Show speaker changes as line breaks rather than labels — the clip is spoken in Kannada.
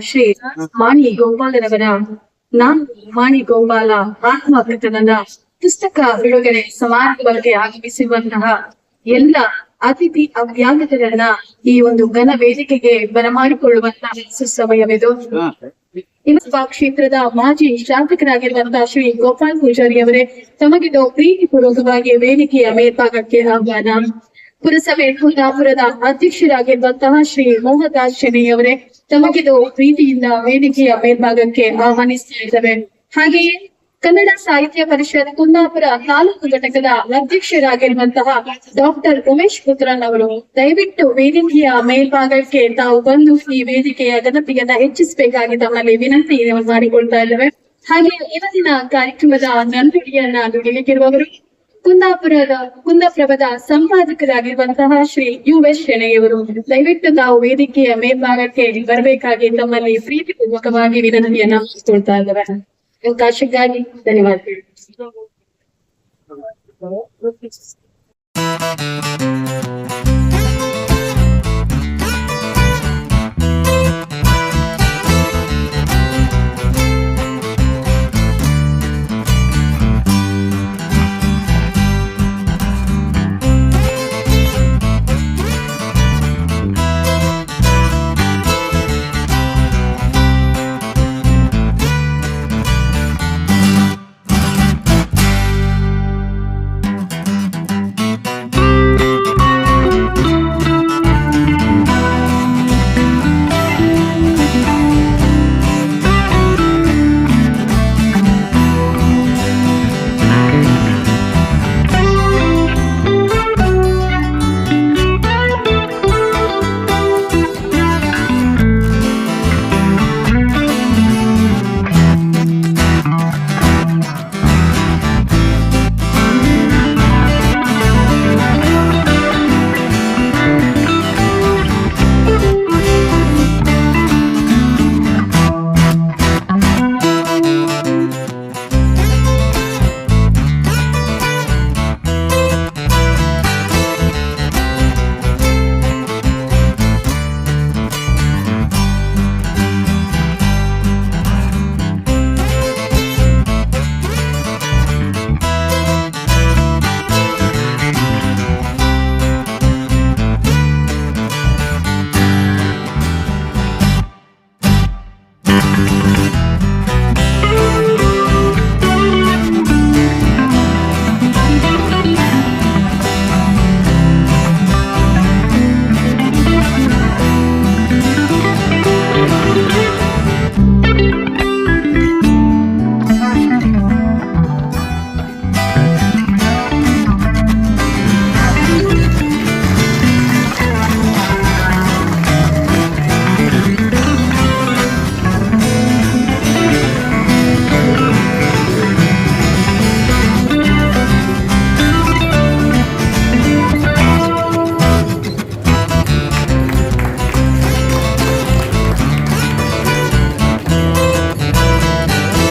ಶ್ರೀ ಮಾಣಿ ಗೋಪಾಲರವರ ನಾನು ಮಾಣಿ ಗೋಪಾಲ ಆತ್ಮಕಥನದ ಪುಸ್ತಕ ಬಿಡುಗಡೆ ಸಮಾರಂಭಕ್ಕೆ ಆಗಮಿಸಿರುವಂತಹ ಎಲ್ಲ ಅತಿಥಿ ಅವ್ಯಾಗತರನ್ನ ಈ ಒಂದು ಘನ ವೇದಿಕೆಗೆ ಬರಮಾಡಿಕೊಳ್ಳುವಂತಹ ಸುಸಮಯವಿದು. ಇನ್ಸ್ಬಾ ಕ್ಷೇತ್ರದ ಮಾಜಿ ಶಾಸಕರಾಗಿರುವಂತಹ ಶ್ರೀ ಗೋಪಾಲ್ ಪೂಜಾರಿ ಅವರೇ ತಮಗಿದು ಪ್ರೀತಿ ಪೂರ್ವಕವಾಗಿ ವೇದಿಕೆಯ ಮೇಲ್ಭಾಗಕ್ಕೆ ಆಹ್ವಾನ. ಪುರಸಭೆ ಕುಂದಾಪುರದ ಅಧ್ಯಕ್ಷರಾಗಿರುವಂತಹ ಶ್ರೀ ಮೋಹನ್ದಾಸ್ ಅವರೇ ತಮಗಿದು ಪ್ರೀತಿಯಿಂದ ವೇದಿಕೆಯ ಮೇಲ್ಭಾಗಕ್ಕೆ ಆಹ್ವಾನಿಸ್ತಾ ಇದ್ದೇವೆ. ಹಾಗೆಯೇ ಕನ್ನಡ ಸಾಹಿತ್ಯ ಪರಿಷತ್ ಕುಂದಾಪುರ ತಾಲೂಕು ಘಟಕದ ಅಧ್ಯಕ್ಷರಾಗಿರುವಂತಹ ಡಾಕ್ಟರ್ ಉಮೇಶ್ ಪುತ್ರನ್ ಅವರು, ದಯವಿಟ್ಟು ವೇದಿಕೆಯ ಮೇಲ್ಭಾಗಕ್ಕೆ ತಾವು ಬಂದು ಈ ವೇದಿಕೆಯ ಘನತೆಯನ್ನ ಹೆಚ್ಚಿಸಬೇಕಾಗಿ ತಮ್ಮಲ್ಲಿ ವಿನಂತಿ ಮಾಡಿಕೊಳ್ತಾ ಇದ್ದೇವೆ. ಹಾಗೆ ಇವತ್ತಿನ ಕಾರ್ಯಕ್ರಮದ ನನ್ನುಡಿಯನ್ನ ನುಡಿಲಿಕ್ಕಿರುವವರು ಕುಂದಾಪುರದ ಕುಂದಪ್ರಭದ ಸಂಪಾದಕರಾಗಿರುವಂತಹ ಶ್ರೀ ಯು ಎಸ್ ಶೆಣೆಯವರು, ದಯವಿಟ್ಟು ತಾವು ವೇದಿಕೆಯ ಮೇಲ್ಭಾಗಕ್ಕೆ ಬರಬೇಕಾಗಿ ತಮ್ಮಲ್ಲಿ ಪ್ರೀತಿಪೂರ್ವಕವಾಗಿ ವಿನಂತಿಯನ್ನ ಮಾಡಿಕೊಳ್ತಾ ಇದ್ದಾರೆ ಅವಕಾಶಕ್ಕಾಗಿ ಧನ್ಯವಾದಗಳು.